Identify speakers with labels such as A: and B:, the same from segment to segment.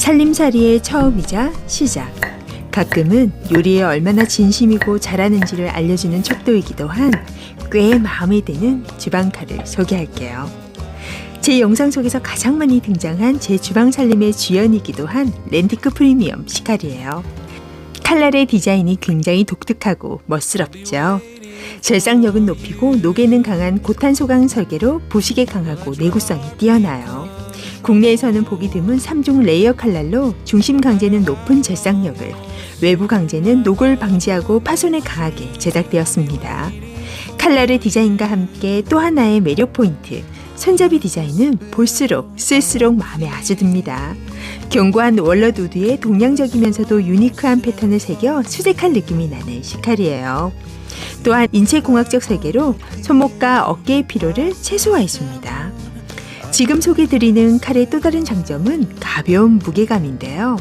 A: 살림살이의 처음이자 시작. 가끔은 요리에 얼마나 진심이고 잘하는지를 알려주는 척도이기도 한 꽤 마음에 드는 주방칼을 소개할게요. 제 영상 속에서 가장 많이 등장한 제 주방 살림의 주연이기도 한 렌티크 프리미엄 시칼이에요. 칼날의 디자인이 굉장히 독특하고 멋스럽죠. 절삭력은 높이고 녹에는 강한 고탄 소강 설계로 보식에 강하고 내구성이 뛰어나요. 국내에서는 보기 드문 3종 레이어 칼날로 중심 강제는 높은 절삭력을, 외부 강제는 녹을 방지하고 파손에 강하게 제작되었습니다. 칼날의 디자인과 함께 또 하나의 매력 포인트, 손잡이 디자인은 볼수록 쓸수록 마음에 아주 듭니다. 견고한 월넛 우드에 동양적이면서도 유니크한 패턴을 새겨 수제칼 느낌이 나는 시칼이에요. 또한 인체공학적 설계로 손목과 어깨의 피로를 최소화했습니다. 지금 소개드리는 칼의 또 다른 장점은 가벼운 무게감인데요.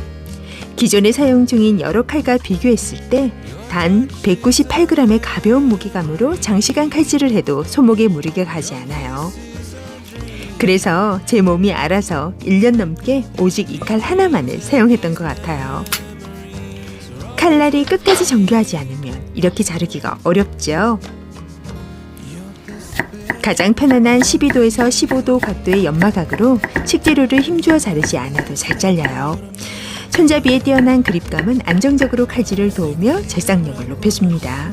A: 기존에 사용 중인 여러 칼과 비교했을 때 단 198g의 가벼운 무게감으로 장시간 칼질을 해도 손목에 무리가 가지 않아요. 그래서 제 몸이 알아서 1년 넘게 오직 이 칼 하나만을 사용했던 것 같아요. 칼날이 끝까지 정교하지 않으면 이렇게 자르기가 어렵죠. 가장 편안한 12도에서 15도 각도의 연마각으로 식재료를 힘주어 자르지 않아도 잘 잘려요. 손잡이의 뛰어난 그립감은 안정적으로 칼질을 도우며 절삭력을 높여줍니다.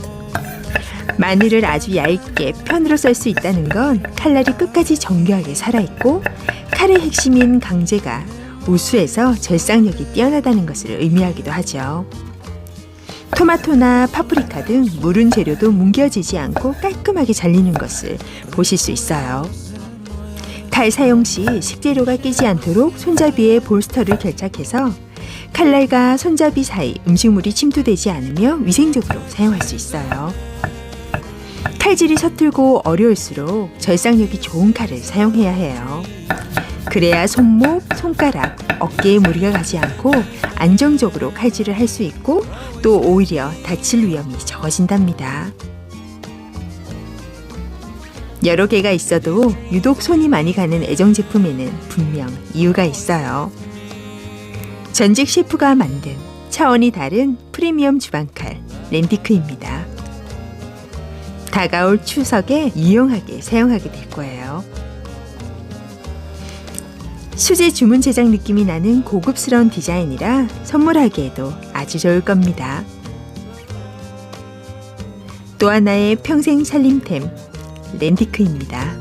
A: 마늘을 아주 얇게 편으로 썰 수 있다는 건 칼날이 끝까지 정교하게 살아있고 칼의 핵심인 강제가 우수해서 절삭력이 뛰어나다는 것을 의미하기도 하죠. 토마토나 파프리카 등 무른 재료도 뭉겨지지 않고 깔끔하게 잘리는 것을 보실 수 있어요. 칼 사용 시 식재료가 끼지 않도록 손잡이에 볼스터를 결착해서 칼날과 손잡이 사이 음식물이 침투되지 않으며 위생적으로 사용할 수 있어요. 칼질이 서툴고 어려울수록 절삭력이 좋은 칼을 사용해야 해요. 그래야 손목, 손가락, 어깨에 무리가 가지 않고 안정적으로 칼질을 할 수 있고 또 오히려 다칠 위험이 적어진답니다. 여러 개가 있어도 유독 손이 많이 가는 애정 제품에는 분명 이유가 있어요. 전직 셰프가 만든 차원이 다른 프리미엄 주방칼 렌디크입니다. 다가올 추석에 유용하게 사용하게 될 거예요. 수제 주문 제작 느낌이 나는 고급스러운 디자인이라 선물하기에도 아주 좋을 겁니다. 또 하나의 평생 살림템 렌디크입니다.